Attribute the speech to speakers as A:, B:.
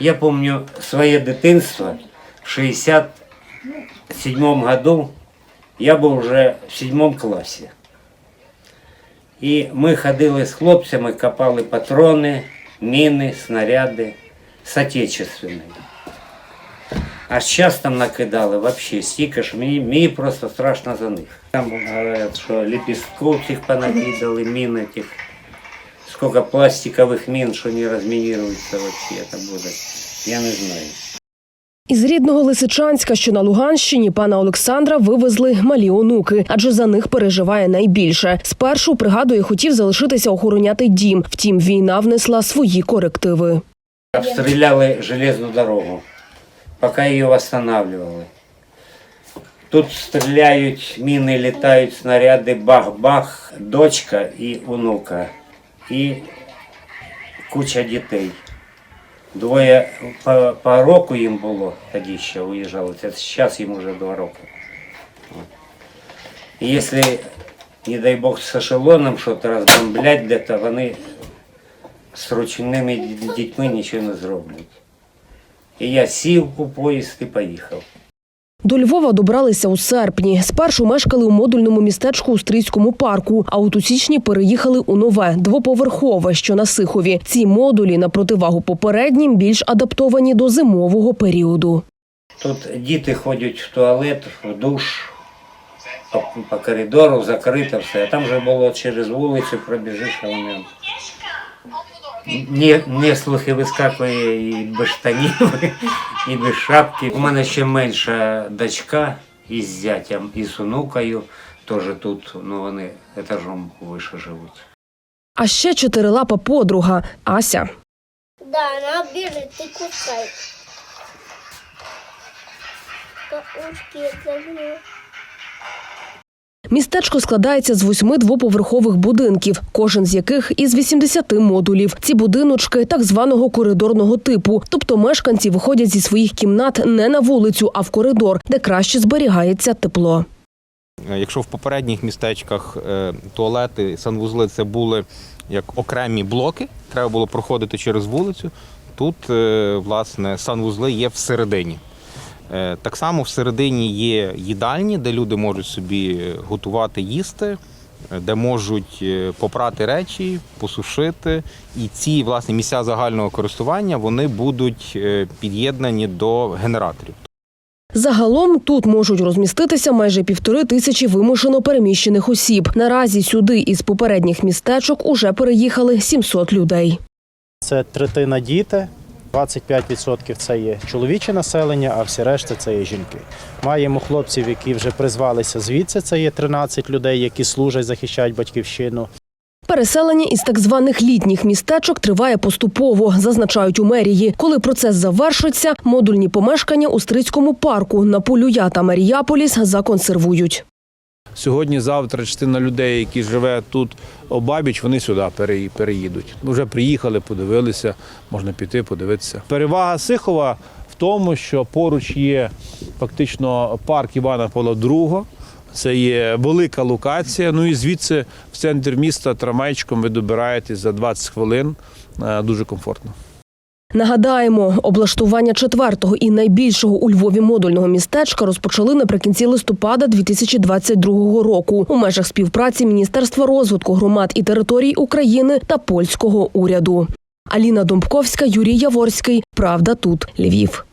A: Я помню своє дитинство в 67 году. Я був вже в 7 класі. І ми ходили з хлопцями, копали патрони, міни, снаряди з отечественними. А зараз там накидали вообще стільки ж, мені, мені просто страшно за них. Там говорять, що лепестков цих понакидали, мін этих. Сколько пластикових мін, що не розмініруються вообще это буде. Я не знаю.
B: Із рідного Лисичанська, що на Луганщині, пана Олександра вивезли малі онуки, адже за них переживає найбільше. Спершу пригадує, хотів залишитися охороняти дім. Втім, війна внесла свої корективи.
A: Обстреляли железную дорогу, пока ее восстанавливали. Тут стреляют, мины летают, снаряды, бах-бах, дочка и внука, и куча дітей. Двоє по, по року їм було, тоді ще уїжджали, це зараз їм вже два роки. І якщо, не дай Бог, з ешелоном щось розбомблять, де-то вони з ручними дітьми нічого не зроблять. І я сів у поїзд і поїхав.
B: До Львова добралися у серпні. Спершу мешкали у модульному містечку у Стрийському парку, а от у січні переїхали у нове двоповерхове, що на Сихові. Ці модулі на противагу попереднім більш адаптовані до зимового періоду.
A: Тут діти ходять в туалет, в душ, по, коридору, закрито все. А там вже було через вулицю, пробіжиш, а вони. Не, не слухи вискакує і без штанів, і без шапки. У мене ще менша дочка із зятям, і з онукою. Теж тут, ну вони етажом вище живуть.
B: А ще чотирилапа подруга Ася.
C: Да, она бежит, ты кусай. Да ушки зажми.
B: Містечко складається з восьми двоповерхових будинків, кожен з яких із 80 модулів. Ці будиночки так званого коридорного типу, тобто мешканці виходять зі своїх кімнат не на вулицю, а в коридор, де краще зберігається тепло.
D: Е, Якщо в попередніх містечках е, туалети, санвузли це були як окремі блоки, треба було проходити через вулицю. Тут, е, власне, санвузли є всередині. Е, Так само всередині є їдальні, де люди можуть собі готувати їсти, е, де можуть е, попрати речі, посушити. І ці власне місця загального користування вони будуть під'єднані до генераторів.
B: Загалом тут можуть розміститися майже півтори тисячі вимушено переміщених осіб. Наразі сюди із попередніх містечок уже переїхали 700 людей.
E: Це третина діти, 25% це є чоловіче населення, а всі решта це є жінки. Маємо хлопців, які вже призвалися звідси. Це є 13 людей, які служать, захищають батьківщину.
B: Переселення із так званих літніх містечок триває поступово, зазначають у мерії. Коли процес завершиться, модульні помешкання у Стрицькому парку на Полюя та Маріяполіс законсервують.
F: Сьогодні, завтра частина людей, які живе тут обабіч, вони сюди переїдуть. Вже приїхали, подивилися, можна піти, подивитися. Перевага Сихова в тому, що поруч є фактично парк Івана Павла II. Це є велика локація. Ну і звідси в центр міста трамвайчиком ви добираєтесь за 20 хвилин. Е, Дуже комфортно.
B: Нагадаємо, облаштування четвертого і найбільшого у Львові модульного містечка розпочали наприкінці листопада 2022 року у межах співпраці Міністерства розвитку громад і територій України та польського уряду. Аліна Домбковська, Юрій Яворський. Правда тут Львів.